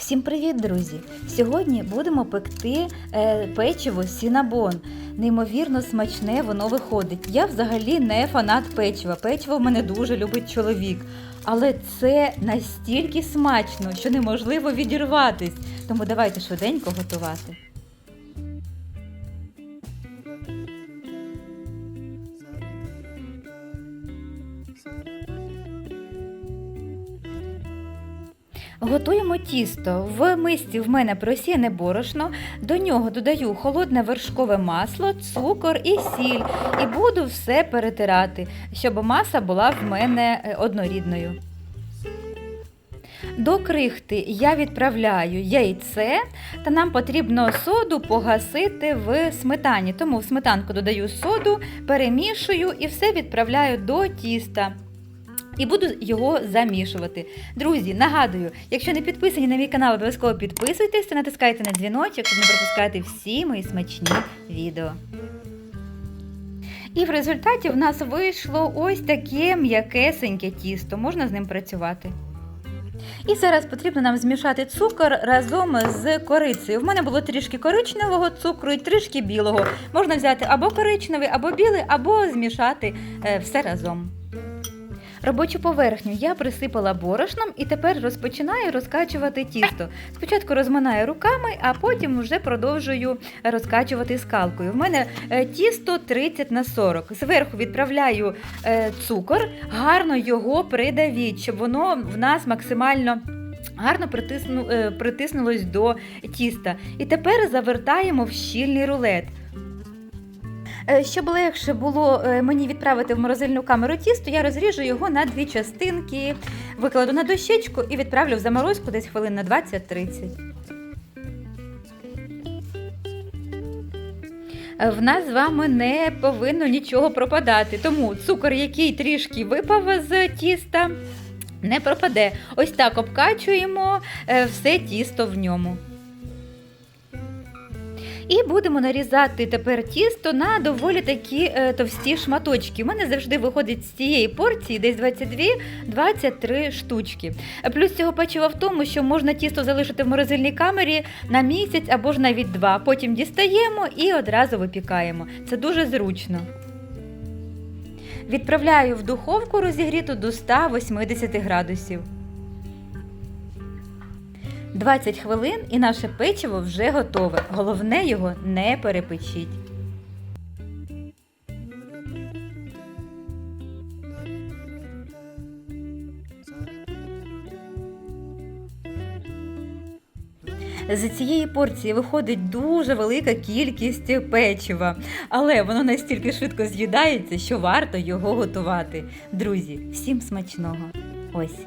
Всім привіт, друзі! Сьогодні будемо пекти е, печиво сінабон. Неймовірно смачне воно виходить. Я взагалі не фанат печива. Печиво в мене дуже любить чоловік. Але це настільки смачно, що неможливо відірватись. Тому давайте швиденько готувати. Готуємо тісто. В мисці в мене просіяне борошно, до нього додаю холодне вершкове масло, цукор і сіль. І буду все перетирати, щоб маса була в мене е, однорідною. До крихти я відправляю яйце, та нам потрібно соду погасити в сметані. Тому в сметанку додаю соду, перемішую і все відправляю до тіста. І буду його замішувати. Друзі, нагадую, якщо не підписані на мій канал, обов'язково підписуйтесь натискайте на дзвіночок, щоб не пропускати всі мої смачні відео. І в результаті в нас вийшло ось таке м'якесеньке тісто, можна з ним працювати. І зараз потрібно нам змішати цукор разом з корицею. В мене було трішки коричневого цукру і трішки білого. Можна взяти або коричневий, або білий, або змішати е, все разом. Робочу поверхню я присипала борошном і тепер розпочинаю розкачувати тісто. Спочатку розминаю руками, а потім вже продовжую розкачувати скалкою. В мене е, тісто 30 на 40. Зверху відправляю е, цукор, гарно його придавіть, щоб воно в нас максимально. Гарно е, притиснулось до тіста. І тепер завертаємо в щільний рулет. Е, Щоб легше було е, мені відправити в морозильну камеру тісто, я розріжу його на дві частинки, викладу на дощечку і відправлю в заморозку десь хвилин на 20-30. Е, В нас з вами не повинно нічого пропадати, тому цукор, який трішки випав з тіста, не пропаде. Ось так обкачуємо е, все тісто в ньому. І будемо нарізати тепер тісто на доволі такі е, товсті шматочки. У мене завжди виходить з цієї порції десь 22-23 штучки. Плюс цього печива в тому, що можна тісто залишити в морозильній камері на місяць або ж навіть два. Потім дістаємо і одразу випікаємо. Це дуже зручно. Відправляю в духовку розігріту до 180 градусів. 20 хвилин і наше печиво вже готове. Головне його не перепечіть. З цієї порції виходить дуже велика кількість печива, але воно настільки швидко з'їдається, що варто його готувати. Друзі, всім смачного! Ось.